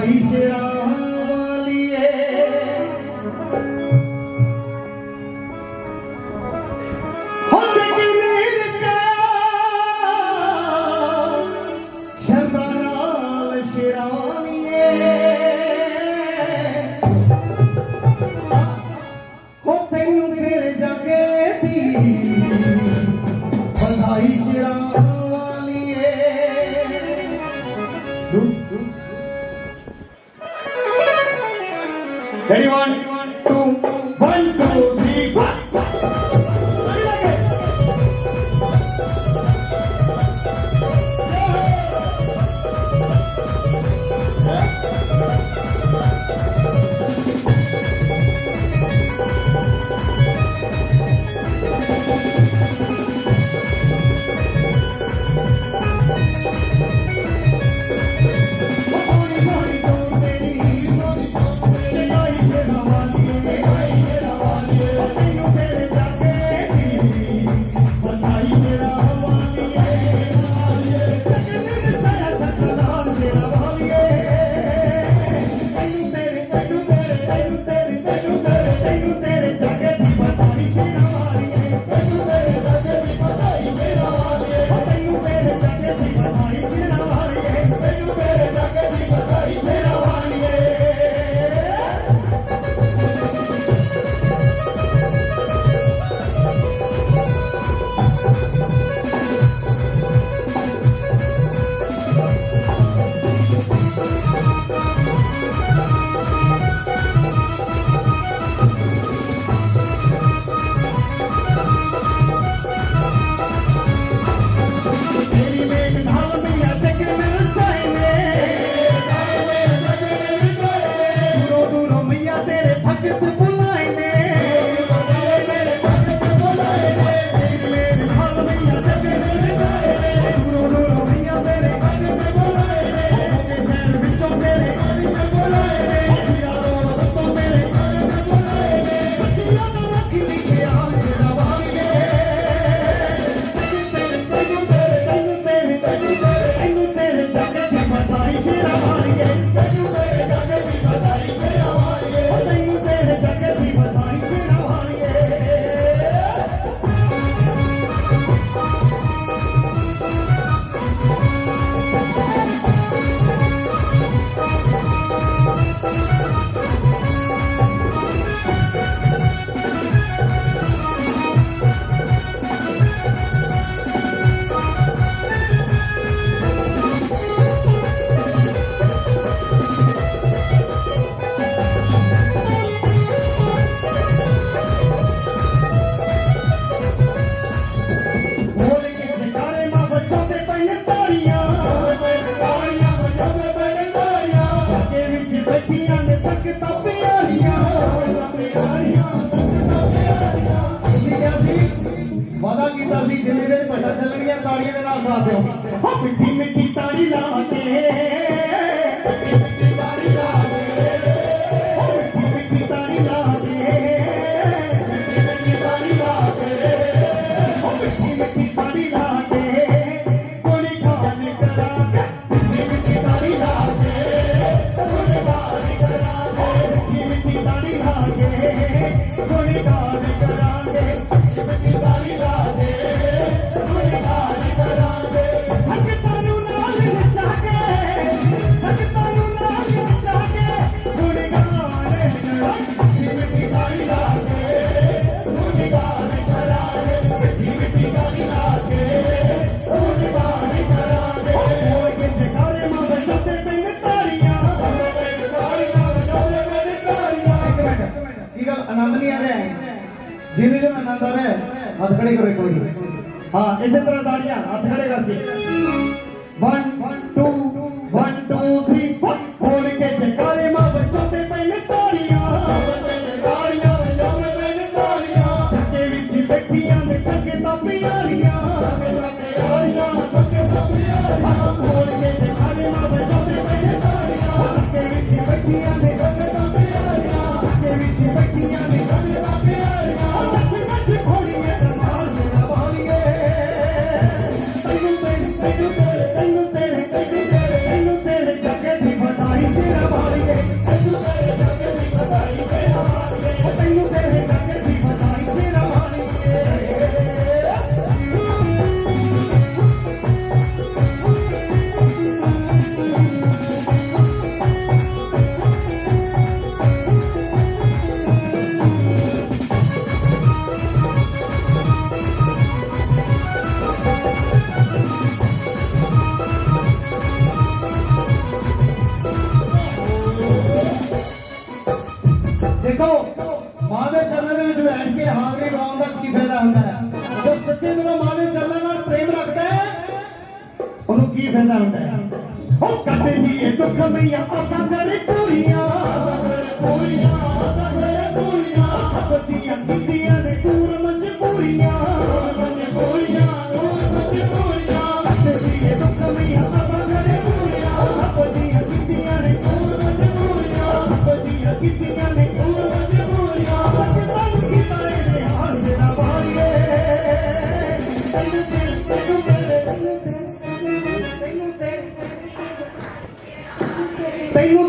Ahí será. Ready, one, two. ਚੱਲਣੀਆਂ ਤਾੜੀਆਂ ਦੇ ਨਾਲ ਸਾਥ ਦਿਓ। ਉਹ ਮਿੱਠੀ ਮਿੱਠੀ ਤਾੜੀ ਲਾ ਕੇ ਜਿਵੇਂ ਜਿਵੇਂ ਆਨੰਦ ਆ ਰਿਹਾ, ਹੱਥ ਖੜੇ ਕਰੋ ਇੱਕ ਵਾਰੀ। ਹਾਂ, ਇਸੇ ਤਰ੍ਹਾਂ ਤਾੜੀਆਂ, ਹੱਥ ਖੜੇ ਕਰਕੇ। 1 2 1 2 3 4 ਬੋਲ ਕੇ ਜਕਾਰੇ ਮਾ ਬੱਚੋ ਤੇ ਕੀ ਫਿਰਦਾ ਹੁੰਦਾ ਹੈ? ਹੋ ਕੱਢਦੀ ਏ ਦੁੱਖ ਮਈਆ ਅਸਾਂ ਕਰ ਕੁੜੀਆਂ ਕੁੜੀਆਂ ਅਸਾਂ ਕਰ ਕੁੜੀਆਂ ਬੱਤੀਆਂ ਕੀਤੀਆਂ ਨੇ ਦੂਰ ਮਜਬੂਰੀਆਂ ਮਜਬੂਰੀਆਂ ਦੂਰ ਮਜਬੂਰੀਆਂ ਕੱਢਦੀ ਏ ਦੁੱਖ ਮਈਆ ਅਸਾਂ ਕਰ ਕੁੜੀਆਂ ਬੱਤੀਆਂ ਕੀਤੀਆਂ ਨੇ ਦੂਰ ਮਜਬੂਰੀਆਂ ਬੱਤੀਆਂ ਕੀਤੀਆਂ ਨੇ ਦੂਰ ਮਜਬੂਰੀਆਂ ਬੱਤੀਆਂ ਕੀਤੀਆਂ ਨੇ ਹਾਲ ਨਾ ਬਾਰੀਏ ਤੈਨੂੰ ਤੈਨੂੰ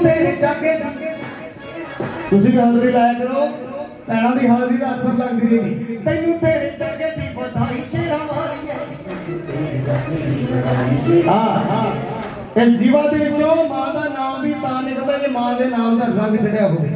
ਤੇਰੇ ਜਾਗੇ ਤੁਸੀਂ ਵੀ ਹਲਦੀ ਲਾਇਆ ਕਰੋ। ਭੈਣਾਂ ਦੀ ਹਲਦੀ ਦਾ ਅਸਰ ਲੱਗਦੀ ਰਹੀ ਤੈਨੂੰ ਤੇਰੇ ਜਾਗੇ ਦੀ ਵਧਾਈ ਸ਼ੇਰਾਂ ਵਾਲੀਏ ਹਾਂ ਹਾਂ। ਇਸ ਜੀਵਾ ਦੇ ਵਿੱਚੋਂ ਮਾਂ ਦਾ ਨਾਮ ਵੀ ਤਾਂ ਨਿਕਲਦਾ, ਜੇ ਮਾਂ ਦੇ ਨਾਮ ਦਾ ਰੰਗ ਚੜਿਆ ਹੋਵੇ।